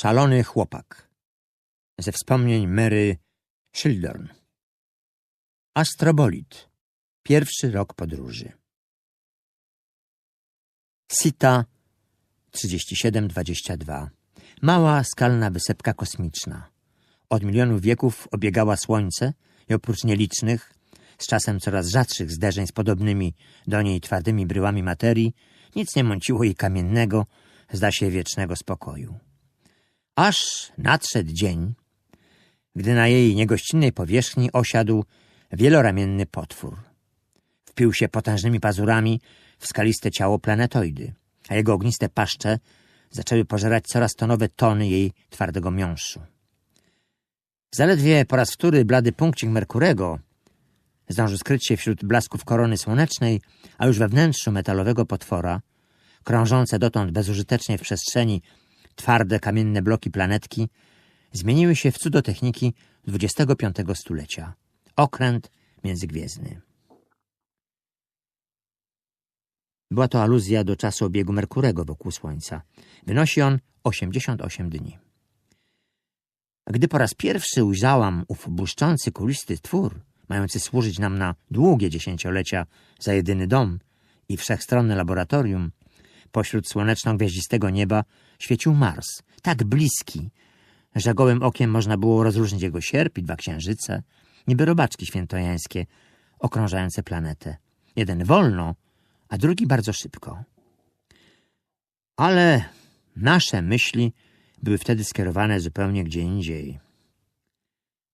Szalony chłopak. Ze wspomnień Mary Schildorn. Astrobolit. Pierwszy rok podróży. Sita 3722. Mała, skalna wysepka kosmiczna. Od milionów wieków obiegała Słońce i oprócz nielicznych, z czasem coraz rzadszych zderzeń z podobnymi do niej twardymi bryłami materii, nic nie mąciło jej kamiennego, zda się wiecznego spokoju. Aż nadszedł dzień, gdy na jej niegościnnej powierzchni osiadł wieloramienny potwór. Wpił się potężnymi pazurami w skaliste ciało planetoidy, a jego ogniste paszcze zaczęły pożerać coraz to nowe tony jej twardego miąższu. Zaledwie po raz wtóry blady punkcik Merkurego zdążył skryć się wśród blasków korony słonecznej, a już we wnętrzu metalowego potwora, krążące dotąd bezużytecznie w przestrzeni twarde kamienne bloki planetki, zmieniły się w cudotechniki XXV stulecia. Okręt międzygwiezdny. Była to aluzja do czasu obiegu Merkurego wokół Słońca. Wynosi on 88 dni. Gdy po raz pierwszy ujrzałam ów błyszczący, kulisty twór, mający służyć nam na długie dziesięciolecia za jedyny dom i wszechstronne laboratorium, pośród słoneczno-gwiaździstego nieba świecił Mars, tak bliski, że gołym okiem można było rozróżnić jego sierp i dwa księżyce, niby robaczki świętojańskie, okrążające planetę. Jeden wolno, a drugi bardzo szybko. Ale nasze myśli były wtedy skierowane zupełnie gdzie indziej.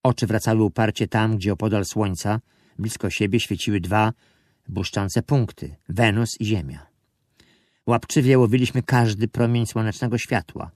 Oczy wracały uparcie tam, gdzie opodal słońca, blisko siebie świeciły dwa błyszczące punkty — Wenus i Ziemia. Łapczywie łowiliśmy każdy promień słonecznego światła,